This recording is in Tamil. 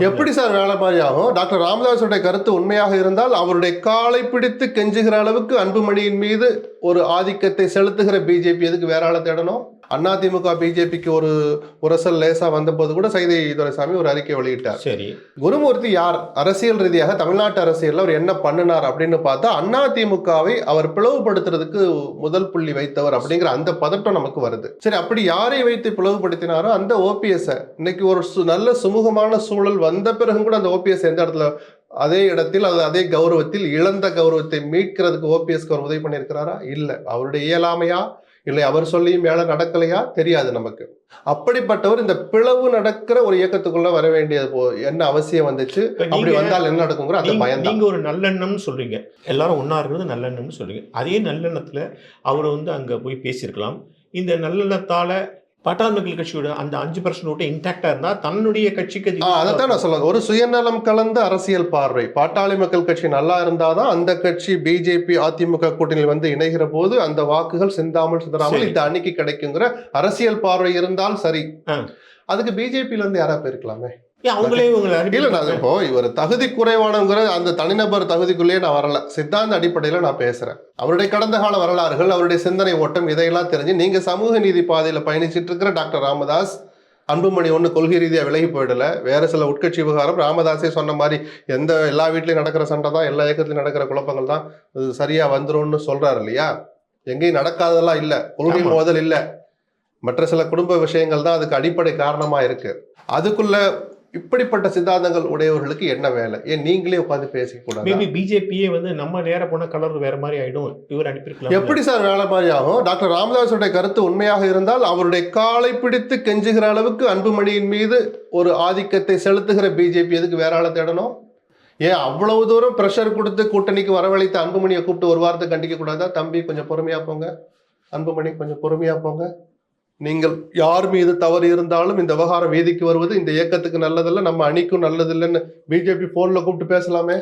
எப்படி சார் வேலை மாதிரி ஆகும்? டாக்டர் ராமதாஸுடைய கருத்து உண்மையாக இருந்தால் அவருடைய காலை பிடித்து கெஞ்சுகிற அளவுக்கு அன்புமணியின் மீது ஒரு ஆதிக்கத்தை செலுத்துகிற பிஜேபி எதுக்கு வேற ஆளை தேடணும்? அதிமுக பிஜேபிக்கு ஒரு உரசல் லேசா வந்தபோது கூட சைதை துரைசாமி ஒரு அறிக்கை வெளியிட்டார். சரி. குருமூர்த்தி யார்? அரசியல் ரீதியாக தமிழ்நாட்டு அரசியல்ல அவர் என்ன பண்ணினார் அப்படின்னு பார்த்தா அதிமுகவை அவர் பிளவுபடுத்துறதுக்கு முதல் புள்ளி வைத்தவர் அப்படிங்கிற அந்த பதட்டம் நமக்கு வருது. சரி அப்படி யாரை வைத்து பிளவுபடுத்தினாரோ அந்த ஓபிஎஸ் இன்னைக்கு ஒரு நல்ல சுமூகமான சூழல் வந்த பிறகும் கூட அந்த ஓபிஎஸ் எந்த இடத்துல அதே இடத்தில் அது அதே கௌரவத்தில் இழந்த கௌரவத்தை மீட்கிறதுக்கு ஓபிஎஸ்க்கு அவர் உதவி பண்ணியிருக்கிறாரா? இல்லை. அவருடைய இயலாமையா? இல்லை அவர் சொல்லியும் வேலை நடக்கலையா? தெரியாது நமக்கு. அப்படிப்பட்டவர் இந்த பிளவு நடக்கிற ஒரு இயக்கத்துக்குள்ள வர வேண்டியது போ என்ன அவசியம் வந்துச்சு? அப்படி வந்தால் என்ன நடக்குங்கிற அந்த பயம் நீங்க ஒரு நல்லெண்ணம்னு சொல்றீங்க. எல்லாரும் ஒண்ணா இருக்கிறது நல்லெண்ணம்னு சொல்றீங்க. அதே நல்லெண்ணத்துல அவர் வந்து அங்க போய் பேசியிருக்கலாம். இந்த நல்லெண்ணத்தால பாட்டாளி மக்கள் கட்சியோட அந்த அஞ்சு பர்சன்ட் ஓட்டு இன்டாக்டா இருந்தா தன்னுடைய கட்சிக்கு அது அதைத்தான் நான் சொல்லுவேன் ஒரு சுயநலம் கலந்த அரசியல் பார்வை பாட்டாளி மக்கள் கட்சி நல்லா இருந்தாதான் அந்த கட்சி பிஜேபி அதிமுக கூட்டணியில் வந்து இணைகிற போது அந்த வாக்குகள் சிந்தாமல் சிதறாமல். இந்த அணிக்கு கிடைக்குங்கிற அரசியல் பார்வை இருந்தால் சரி. அதுக்கு பிஜேபியில இருந்து யாரா போயிருக்கலாமே அவங்களே உங்களை இல்ல நான் அனுப்பி இப்போ இவர் தகுதி குறைவானங்கிற அந்த தனிநபர் தகுதிக்குள்ளேயே நான் வரல. சித்தாந்த அடிப்படையில நான் பேசுறேன். அவருடைய கடந்த கால வரலாறுகள் அவருடைய சிந்தனை ஓட்டம் இதையெல்லாம் தெரிஞ்சு நீங்க சமூக நீதி பாதையில பயணிச்சிட்டு இருக்கிற டாக்டர் ராமதாஸ் அன்புமணி ஒன்று கொள்கை ரீதியாக விலகி போயிடல. வேற சில உட்கட்சி விவகாரம் ராமதாஸே சொன்ன மாதிரி எந்த எல்லா வீட்லயும் நடக்கிற சண்டை தான் எல்லா இயக்கத்திலும் நடக்கிற குழப்பங்கள் தான் இது சரியா வந்துரும்னு சொல்றாரு இல்லையா? எங்கேயும் நடக்காததெல்லாம் இல்ல கொள்கை. மோதல் இல்ல. மற்ற சில குடும்ப விஷயங்கள் தான் அதுக்கு அடிப்படை காரணமா இருக்கு. அதுக்குள்ள இப்படிப்பட்ட சித்தாந்தங்கள் உடையவர்களுக்கு என்ன வேலை? ஏன் நீங்களே உட்காந்து பேசிக்க கூடாது? மேபி பிஜேபியே வந்து நம்ம நேர போன கலர் வேற மாதிரி ஆயிடும். இவர் அனுப்பியிருக்கலாம். எப்படி சார் வேலை மாதிரி ஆகும்? டாக்டர் ராமதாஸுடைய கருத்து உண்மையாக இருந்தால் அவருடைய காலை பிடித்து கெஞ்சுகிற அளவுக்கு அன்புமணியின் மீது ஒரு ஆதிக்கத்தை செலுத்துகிற பிஜேபி எதுக்கு வேற ஆளை தேடணும்? ஏன் அவ்வளவு தூரம் ப்ரெஷர் கொடுத்து கூட்டணிக்கு வரவழைத்த அன்புமணியை கூப்பிட்டு ஒரு வாரத்தை கண்டிக்க கூடாதா? தம்பி கொஞ்சம் பொறுமையா போங்க. அன்புமணி கொஞ்சம் பொறுமையா போங்க. நீங்கள் யார் மீது தவறு இருந்தாலும் இந்த விவகாரம் வீதிக்கு வருவது இந்த இயக்கத்துக்கு நல்லதல்ல நம்ம அணிக்கும் நல்லதில்லைன்னு பிஜேபி ஃபோனில் கூப்பிட்டு பேசலாமே.